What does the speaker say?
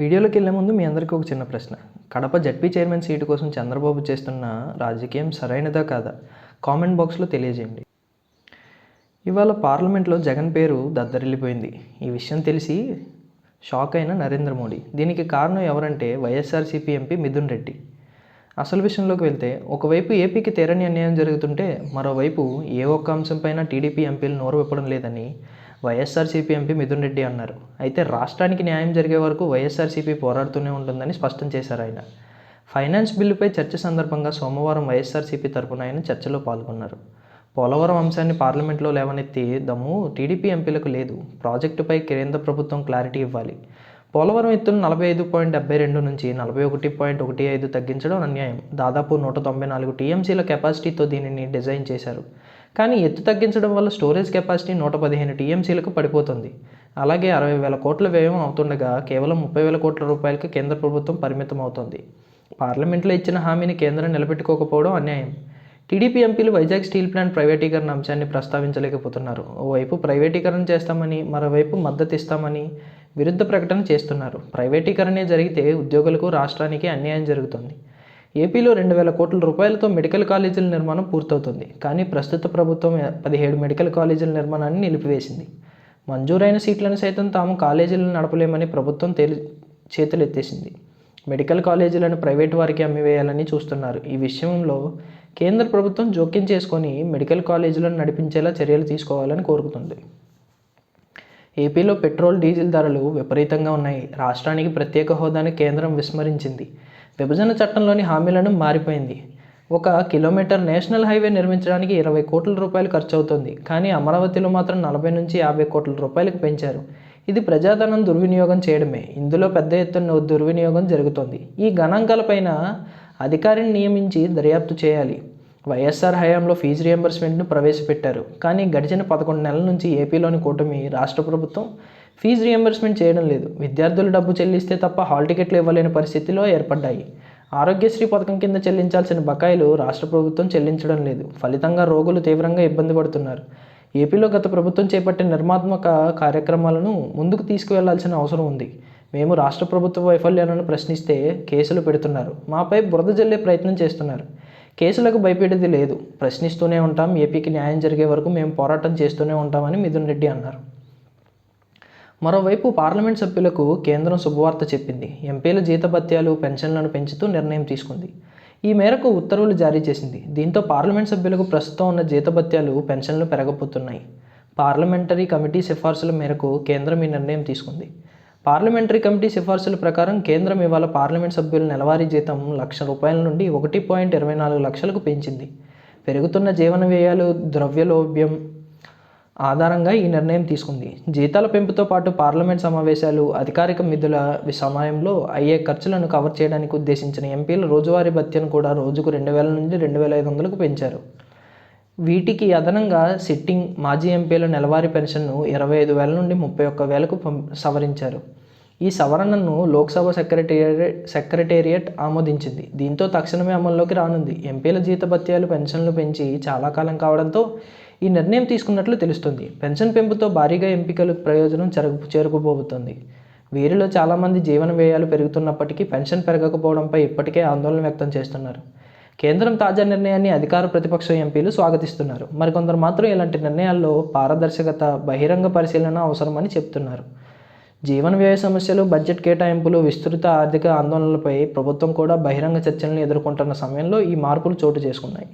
వీడియోలోకి వెళ్ళే ముందు మీ అందరికీ ఒక చిన్న ప్రశ్న. కడప జడ్పీ చైర్మన్ సీటు కోసం చంద్రబాబు చేస్తున్న రాజకీయం సరైనదా కాదా? కామెంట్ బాక్స్లో తెలియజేయండి. ఇవాళ పార్లమెంట్లో జగన్ పేరు దద్దరిల్లిపోయింది. ఈ విషయం తెలిసి షాక్ అయిన నరేంద్ర మోడీ. దీనికి కారణం ఎవరంటే వైఎస్ఆర్సీపీ ఎంపీ మిథున్ రెడ్డి. అసలు విషయంలోకి వెళ్తే ఒకవైపు ఏపీకి తీరని అన్యాయం జరుగుతుంటే మరోవైపు ఏ ఒక్క అంశంపైన టీడీపీ ఎంపీలు నోరు విప్పడం లేదని వైఎస్ఆర్సీపీ ఎంపీ మిథున్ రెడ్డి అన్నారు. అయితే రాష్ట్రానికి న్యాయం జరిగే వరకు వైఎస్ఆర్సీపీ పోరాడుతూనే ఉంటుందని స్పష్టం చేశారు ఆయన. ఫైనాన్స్ బిల్లుపై చర్చ సందర్భంగా సోమవారం వైఎస్ఆర్సీపీ తరపున ఆయన చర్చలో పాల్గొన్నారు. పోలవరం అంశాన్ని పార్లమెంట్లో లేవనెత్తి దమ్ము టీడీపీ ఎంపీలకు లేదు. ప్రాజెక్టుపై కేంద్ర ప్రభుత్వం క్లారిటీ ఇవ్వాలి. పోలవరం ఎత్తును నలభై ఐదు పాయింట్ డెబ్బై రెండు నుంచి నలభై ఒకటి పాయింట్ ఒకటి ఐదు తగ్గించడం అన్యాయం. దాదాపు నూట తొంభై నాలుగు టీఎంసీల కెపాసిటీతో దీనిని డిజైన్ చేశారు. కానీ ఎత్తు తగ్గించడం వల్ల స్టోరేజ్ కెపాసిటీ నూట పదిహేను టీఎంసీలకు పడిపోతుంది. అలాగే అరవై వేల కోట్ల వ్యయం అవుతుండగా కేవలం ముప్పై వేల కోట్ల రూపాయలకు కేంద్ర ప్రభుత్వం పరిమితం అవుతుంది. పార్లమెంట్లో ఇచ్చిన హామీని కేంద్రం నిలబెట్టుకోకపోవడం అన్యాయం. టీడీపీ ఎంపీలు వైజాగ్ స్టీల్ ప్లాంట్ ప్రైవేటీకరణ అంశాన్ని ప్రస్తావించలేకపోతున్నారు. ఓవైపు ప్రైవేటీకరణ చేస్తామని మరోవైపు మద్దతు ఇస్తామని విరుద్ధ ప్రకటన చేస్తున్నారు. ప్రైవేటీకరణే జరిగితే ఉద్యోగులకు రాష్ట్రానికి అన్యాయం జరుగుతుంది. ఏపీలో రెండు వేల కోట్ల రూపాయలతో మెడికల్ కాలేజీల నిర్మాణం పూర్తవుతుంది. కానీ ప్రస్తుత ప్రభుత్వం పదిహేడు మెడికల్ కాలేజీల నిర్మాణాన్ని నిలిపివేసింది. మంజూరైన సీట్లను సైతం తాము కాలేజీలను నడపలేమని ప్రభుత్వం తేలి చేతులెత్తేసింది. మెడికల్ కాలేజీలను ప్రైవేట్ వారికి అమ్మివేయాలని చూస్తున్నారు. ఈ విషయంలో కేంద్ర ప్రభుత్వం జోక్యం చేసుకొని మెడికల్ కాలేజీలను నడిపించేలా చర్యలు తీసుకోవాలని కోరుకుతుంది ఏపీలో పెట్రోల్ డీజిల్ ధరలు విపరీతంగా ఉన్నాయి. రాష్ట్రానికి ప్రత్యేక హోదాని కేంద్రం విస్మరించింది. విభజన చట్టంలోని హామీలను మారిపోయింది. ఒక కిలోమీటర్ నేషనల్ హైవే నిర్మించడానికి ఇరవై కోట్ల రూపాయలు ఖర్చు అవుతుంది కానీ అమరావతిలో మాత్రం నలభై నుంచి యాభై కోట్ల రూపాయలకు పెంచారు. ఇది ప్రజాధనం దుర్వినియోగం చేయడమే. ఇందులో పెద్ద ఎత్తున దుర్వినియోగం జరుగుతోంది. ఈ గణాంకాలపైన అధికారిని నియమించి దర్యాప్తు చేయాలి. వైఎస్ఆర్ హయాంలో ఫీజు రియంబర్స్మెంట్ను ప్రవేశపెట్టారు. కానీ గడిచిన పదకొండు నెలల నుంచి ఏపీలోని కూటమి రాష్ట్ర ప్రభుత్వం ఫీజు రియంబర్స్మెంట్ చేయడం లేదు. విద్యార్థులు డబ్బు చెల్లిస్తే తప్ప హాల్ టికెట్లు ఇవ్వలేని పరిస్థితిలో ఏర్పడ్డాయి. ఆరోగ్యశ్రీ పథకం కింద చెల్లించాల్సిన బకాయిలు రాష్ట్ర ప్రభుత్వం చెల్లించడం లేదు. ఫలితంగా రోగులు తీవ్రంగా ఇబ్బంది పడుతున్నారు. ఏపీలో గత ప్రభుత్వం చేపట్టిన నిర్మాత్మక కార్యక్రమాలను ముందుకు తీసుకువెళ్ళాల్సిన అవసరం ఉంది. మేము రాష్ట్ర ప్రభుత్వ వైఫల్యాలను ప్రశ్నిస్తే కేసులు పెడుతున్నారు. మాపై బురద జల్లే ప్రయత్నం చేస్తున్నారు. కేసులకు భయపడేది లేదు. ప్రశ్నిస్తూనే ఉంటాం. ఏపీకి న్యాయం జరిగే వరకు మేము పోరాటం చేస్తూనే ఉంటామని మిథున్ రెడ్డి అన్నారు. మరోవైపు పార్లమెంట్ సభ్యులకు కేంద్రం శుభవార్త చెప్పింది. ఎంపీల జీతభత్యాలు పెన్షన్లను పెంచుతూ నిర్ణయం తీసుకుంది. ఈ మేరకు ఉత్తర్వులు జారీ చేసింది. దీంతో పార్లమెంట్ సభ్యులకు ప్రస్తుతం ఉన్న జీతభత్యాలు పెన్షన్లు పెరగబోతున్నాయి. పార్లమెంటరీ కమిటీ సిఫార్సుల మేరకు కేంద్రం ఈ నిర్ణయం తీసుకుంది. పార్లమెంటరీ కమిటీ సిఫార్సుల ప్రకారం కేంద్రం ఇవాళ పార్లమెంట్ సభ్యుల నెలవారీ జీతం లక్ష రూపాయల నుండి ఒకటి పాయింట్ ఇరవై నాలుగు లక్షలకు పెంచింది. పెరుగుతున్న జీవన వ్యయాలు ద్రవ్యలోభ్యం ఆధారంగా ఈ నిర్ణయం తీసుకుంది. జీతాల పెంపుతో పాటు పార్లమెంట్ సమావేశాలు అధికారిక విధుల సమయంలో అయ్యే ఖర్చులను కవర్ చేయడానికి ఉద్దేశించిన ఎంపీల రోజువారీ భత్యను కూడా రోజుకు రెండు వేల నుండి రెండు వేల ఐదు వందలకు పెంచారు. వీటికి అదనంగా సిట్టింగ్ మాజీ ఎంపీల నెలవారీ పెన్షన్ను ఇరవై ఐదు వేల నుండి ముప్పై ఒక్క వేలకు సవరించారు. ఈ సవరణను లోక్సభ సెక్రటేరియట్ సెక్రటేరియట్ ఆమోదించింది. దీంతో తక్షణమే అమల్లోకి రానుంది. ఎంపీల జీతభత్యాలు పెన్షన్లు పెంచి చాలా కాలం కావడంతో ఈ నిర్ణయం తీసుకున్నట్లు తెలుస్తుంది. పెన్షన్ పెంపుతో భారీగా ఎంపికలు ప్రయోజనం చెరకు చేరుకుపోతుంది వీరిలో చాలామంది జీవన వ్యయాలు పెరుగుతున్నప్పటికీ పెన్షన్ పెరగకపోవడంపై ఇప్పటికే ఆందోళన వ్యక్తం చేస్తున్నారు. కేంద్రం తాజా నిర్ణయాన్ని అధికార ప్రతిపక్ష ఎంపీలు స్వాగతిస్తున్నారు. మరికొందరు మాత్రం ఇలాంటి నిర్ణయాల్లో పారదర్శకత బహిరంగ పరిశీలన అవసరమని చెప్తున్నారు. జీవన వ్యయ సమస్యలు బడ్జెట్ కేటాయింపులు విస్తృత ఆర్థిక ఆందోళనలపై ప్రభుత్వం కూడా బహిరంగ చర్చలను ఎదుర్కొంటున్న సమయంలో ఈ మార్పులు చోటు చేసుకున్నాయి.